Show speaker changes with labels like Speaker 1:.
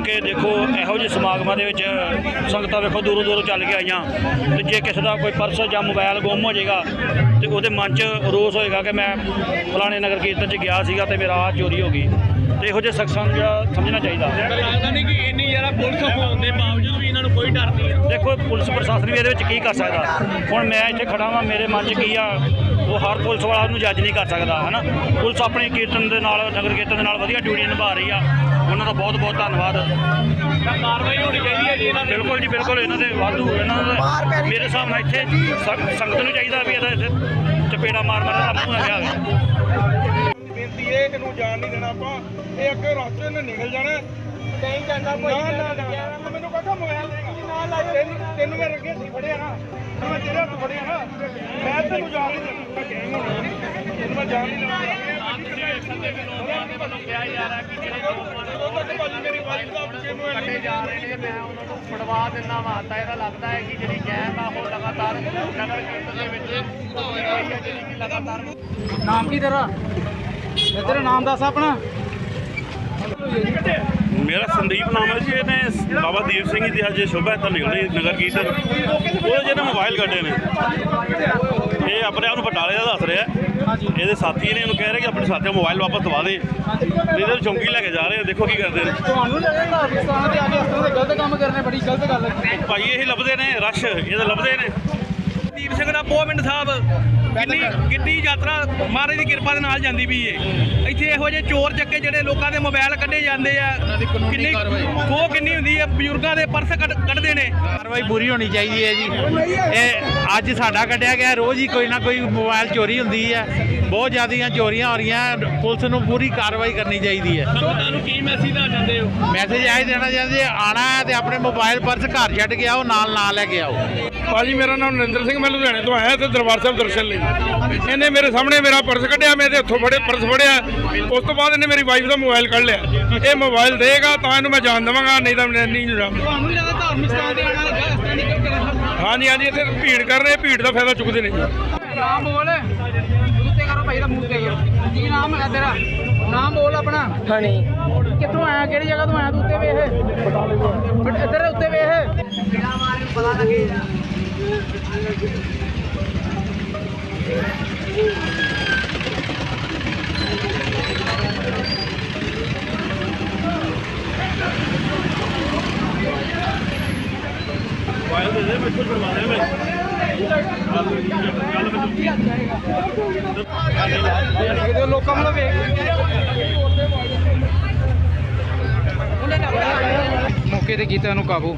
Speaker 1: ਕਿਉਂਕਿ ਦੇਖੋ ਇਹੋ ਜਿਹੇ ਸਮਾਗਮਾਂ ਦੇ ਵਿੱਚ ਸੰਗਤਾਂ ਵੇਖੋ ਦੂਰੋਂ ਦੂਰੋਂ ਚੱਲ ਕੇ ਆਈਆਂ। ਤੇ ਜੇ ਕਿਸੇ ਦਾ ਕੋਈ ਪਰਸ ਜਾਂ ਮੋਬਾਈਲ ਗੁੰਮ ਹੋ ਜਾਏਗਾ ਤੇ ਉਹਦੇ ਮਨ 'ਚ ਰੋਸ ਹੋਏਗਾ ਕਿ ਮੈਂ ਫਲਾਣੇ ਨਗਰ ਕੀਰਤਨ 'ਚ ਗਿਆ ਸੀਗਾ ਤੇ ਮੇਰਾ ਆਹ ਚੋਰੀ ਹੋ ਗਈ। ਤੇ ਇਹੋ ਜਿਹੇ ਸ਼ਖਸਾਂ ਨੂੰ ਜਿਹੜਾ ਸਮਝਣਾ ਚਾਹੀਦਾ।
Speaker 2: ਲੱਗਦਾ ਨਹੀਂ ਕਿ ਇੰਨੀ ਜ਼ਿਆਦਾ ਪੁਲਿਸ ਹੋਣ ਦੇ ਬਾਵਜੂਦ ਵੀ ਇਹਨਾਂ ਨੂੰ ਕੋਈ ਡਰ ਨਹੀਂ ਆ।
Speaker 1: ਦੇਖੋ ਪੁਲਿਸ ਪ੍ਰਸ਼ਾਸਨ ਵੀ ਇਹਦੇ ਵਿੱਚ ਕੀ ਕਰ ਸਕਦਾ? ਹੁਣ ਮੈਂ ਇੱਥੇ ਖੜਾ ਵਾਂ ਮੇਰੇ ਮਨ 'ਚ ਕੀ ਆ? ਉਹ ਹਰ ਪੁਲਿਸ ਵਾਲਾ ਉਹਨੂੰ ਜੱਜ ਨਹੀਂ ਕਰ ਸਕਦਾ ਹਨਾ? ਪੁਲਿਸ ਆਪਣੀ ਕੀਰਤਨ ਦੇ ਨਾਲ ਨਗਰ ਕੀਰਤਨ ਦੇ ਨਾਲ ਵਧੀਆ ਡਿਊਟੀ ਨਿਭਾ ਰਹੀ ਆ। ਉਹਨਾਂ ਦਾ ਬਹੁਤ ਬਹੁਤ ਧੰਨਵਾਦ।
Speaker 2: ਕਾਰਵਾਈ ਹੋਣੀ ਚਾਹੀਦੀ ਹੈ ਜੀ ਇਹਨਾਂ ਦੇ।
Speaker 1: ਬਿਲਕੁਲ ਜੀ ਬਿਲਕੁਲ ਇਹਨਾਂ ਦੇ ਵਾਧੂ ਇਹਨਾਂ ਦੇ ਮੇਰੇ ਹਿਸਾਬ ਨਾਲ ਇੱਥੇ ਸੰਗ- ਸੰਗਤ ਨੂੰ ਚਾਹੀਦਾ ਵੀ ਇਹਦਾ ਇੱਥੇ ਚਪੇੜਾ ਮਾਰ ਮਾਰ ਦਾ ਮੂੰਹ ਆ ਗਿਆ
Speaker 3: ਬੇਨਤੀ ਇਹ ਕਿ ਇਹਨੂੰ ਜਾਣ ਨਹੀਂ ਦੇਣਾ ਆਪਾਂ। ਇਹ ਅੱਗੇ ਰਸਤੇ ਨੇ ਨਿਕਲ ਜਾਣਾ। ਨਹੀਂ ਜਾਂਦਾ ਕੋਈ ਨਾ ਨਾ ਨਾ ਮੈਨੂੰ ਕਹਦਾ ਮੋਬਾਈਲ ਦੇਗਾ ਨਾ ਲਾ ਤੈਨੂੰ ਤੈਨੂੰ ਮੈਂ ਰੱਖੇ ਸੀ ਫੜਿਆ ਨਾ ਮੈਂ ਤੇਰੇ ਹੱਥ ਫੜਿਆ ਨਾ ਮੈਂ ਤੈਨੂੰ ਜਾਣ ਨਹੀਂ ਦੇਣਾ ਮੈਂ ਕਹਿ ਨਹੀਂ ਤੈਨੂੰ ਮੈਂ ਜਾਣ ਨਹੀਂ ਦੇਣਾ
Speaker 2: ਕਿਹਾ ਜਾ ਰਿਹਾ ਕਿ ਜਿਹੜੇ
Speaker 3: ਭਾਜੀ ਮੇਰੀ ਵਾਈਫ ਦਾ ਬੱਚੇ ਨੂੰ
Speaker 2: ਕੱਟੇ ਜਾ ਰਹੇ ਨੇ ਮੈਂ ਉਹਨਾਂ ਨੂੰ ਫੜਵਾ ਦਿੰਦਾ ਵਾ। ਤਾਂ ਇਹਦਾ ਲੱਗਦਾ ਹੈ ਕਿ ਜਿਹੜੀ ਗੈਪ ਆ ਉਹ ਲਗਾਤਾਰ ਨਗਰ ਕੀਰਤਨ ਦੇ ਵਿੱਚ ਹੋ ਰਹੀ ਹੈ ਜਿਹੜੀ ਕਿ ਲਗਾਤਾਰ
Speaker 4: ਨਾਮ ਕੀ ਤੇਰਾ? ਤੇਰਾ ਨਾਮ ਦੱਸ ਆਪਣਾ।
Speaker 5: ਮੇਰਾ ਸੰਦੀਪ ਨਾਮ ਹੈ ਜੀ ਇਹਨੇ ਬਾਬਾ ਦੀਪ ਸਿੰਘ ਜੀ ਦੀ ਅੱਜ ਸ਼ੋਭਾ ਇੱਥੇ ਨਿਕਲੀ ਨਗਰ ਕੀਰਤਨ। ਉਹ ਜਿਹਨੇ ਮੋਬਾਈਲ ਕੱਢੇ ਨੇ। ਇਹ ਆਪਣੇ ਆਪ ਨੂੰ ਬਟਾਲੇ ਦਾ ਦੱਸ ਰਿਹਾ ਇਹਦੇ ਸਾਥੀ ਨੇ ਇਹਨੂੰ ਕਹਿ ਰਹੇ ਕਿ ਆਪਣੇ ਸਾਥੀਆਂ ਮੋਬਾਈਲ ਵਾਪਸ ਦਵਾ ਦੇ। ਇਹਦੇ ਨੂੰ ਚੌਂਕੀ ਲੈ ਕੇ ਜਾ ਰਹੇ ਦੇਖੋ ਕੀ ਕਰਦੇ ਨੇ।
Speaker 4: ਤੁਹਾਨੂੰ ਲੱਗਦਾ ਪਾਕਿਸਤਾਨ ਦੇ ਆ ਕੇ ਇਸ ਤਰ੍ਹਾਂ ਦੇ ਗਲਤ ਕੰਮ ਕਰਨੇ ਬੜੀ ਗਲਤ ਗੱਲ ਹੈ?
Speaker 5: ਭਾਈ ਇਹੀ ਲੱਭਦੇ ਨੇ ਰਸ਼ ਇਹ ਤਾਂ ਲੱਭਦੇ ਨੇ।
Speaker 2: ਦੀਪ ਸਿੰਘ ਦਾ ਪੋਮਿੰਟ ਸਾਹਿਬ। ਕਿੰਨੀ ਕਿੰਨੀ ਯਾਤਰਾ ਮਹਾਰਾਜ ਦੀ ਕਿਰਪਾ ਦੇ ਨਾਲ ਜਾਂਦੀ ਵੀ ਏ। ਇੱਥੇ ਇਹੋ ਜਿਹੇ ਚੋਰ ਚੱਕੇ ਜਿਹੜੇ ਲੋਕਾਂ ਦੇ ਮੋਬਾਈਲ ਕੱਢੇ ਜਾਂਦੇ ਆ। ਕਿੰਨੀ ਖੋਹ ਕਿੰਨੀ ਹੁੰਦੀ ਆ ਬਜ਼ੁਰਗਾਂ ਦੇ ਪਰਸ ਕੱਢ- ਕੱਢਦੇ ਨੇ।
Speaker 6: ਕਾਰਵਾਈ ਪੂਰੀ ਹੋਣੀ ਚਾਹੀਦੀ ਹੈ ਜੀ। ਇਹ ਅੱਜ ਸਾਡਾ ਕੱਢਿਆ ਗਿਆ ਰੋਜ਼ ਹੀ ਕੋਈ ਨਾ ਕੋਈ ਮੋਬਾਈਲ ਚੋਰੀ ਹੁੰਦੀ ਹੈ ਬਹੁਤ ਜ਼ਿਆਦੀਆਂ ਚੋਰੀਆਂ ਹੋ ਰਹੀਆਂ ਪੁਲਿਸ ਨੂੰ ਪੂਰੀ ਕਾਰਵਾਈ ਕਰਨੀ ਚਾਹੀਦੀ ਹੈ।
Speaker 2: ਤੁਹਾਨੂੰ ਕੀ ਮੈਸੇਜ ਦੇਣਾ ਚਾਹੁੰਦੇ ਹੋ?
Speaker 6: ਮੈਸੇਜ ਇਹ ਦੇਣਾ ਚਾਹੁੰਦੇ ਆਣਾ ਹੈ ਤੇ ਆਪਣੇ ਮੋਬਾਈਲ ਪਰਸ ਘਰ ਛੱਡ ਕੇ ਆਓ ਨਾਲ ਨਾਲ ਲੈ ਕੇ ਆਓ।
Speaker 3: ਭਾਜੀ ਮੇਰਾ ਨਾਮ ਨਰਿੰਦਰ ਸਿੰਘ ਮੈਂ ਲੁਧਿਆਣੇ ਤੋਂ ਆਇਆ ਤੇ ਦਰਬਾਰ ਸਾਹਿਬ ਦਰਸ਼ਨ ਲਈ। ਇਹਨੇ ਮੇਰੇ ਸਾਹਮਣੇ ਮੇਰਾ ਪਰਸ ਕੱਢਿਆ ਮੈਂ ਇਹਦੇ ਹੱਥੋਂ ਫੜੇ ਪਰਸ ਫੜਿਆ। ਉਸ ਤੋਂ ਬਾਅਦ ਇਹਨੇ ਮੇਰੀ ਵਾਈਫ ਦਾ ਮੋਬਾਈਲ ਕੱਢ ਲਿਆ। ਇਹ ਮੋਬਾਈਲ ਦੇਗਾ ਤਾਂ ਇਹਨੂੰ ਮੈਂ ਜਾਣ ਦੇਵਾਂਗਾ ਨਹੀਂ ਤਾਂ ਮੈਂ ਨਹੀਂ ਜਾਣ।
Speaker 4: ਤੁਹਾਨੂੰ ਲੱਗਦਾ ਧਾਰਮਿਕ ਸਥਾਨ ਤੇ ਆਣਾ ਇਸ ਤਰ੍ਹਾਂ ਦੀ ਗਲਤ ਗੱਲ
Speaker 3: ਹਾਂਜੀ ਹਾਂਜੀ ਇੱਥੇ ਭੀੜ ਕਰ ਰਹੇ ਭੀੜ ਦਾ ਫਾਇਦਾ ਚੁੱਕਦੇ ਨੇ ਜੀ।
Speaker 4: ਨਾਮ ਬੋਲ। ਭਾਈ ਦਾ ਮੂੰਹ ਤੇ ਕਰੋ ਕੀ ਨਾਮ ਹੈ ਤੇਰਾ? ਨਾਮ ਬੋਲ ਆਪਣਾ। ਹਣੀ। ਕਿੱਥੋਂ ਆਇਆ? ਕਿਹੜੀ ਜਗ੍ਹਾ ਤੋਂ ਆਇਆ ਤੂੰ ਉੱਤੇ ਵੇਖ? ਬਟ ਇੱਧਰ ਉੱਤੇ ਵੇਖ।
Speaker 5: ਮੋਬਾਈਲ ਦੇ ਦੇ ਮੈਂ ਕੁਝ ਕਰਵਾ ਦੇ ਮੈਂ
Speaker 4: ਲੋਕਾਂ ਨੂੰ ਵੇਖ ਮੌਕੇ ਤੇ ਕੀਤਾ ਇਹਨੂੰ ਕਾਬੂ।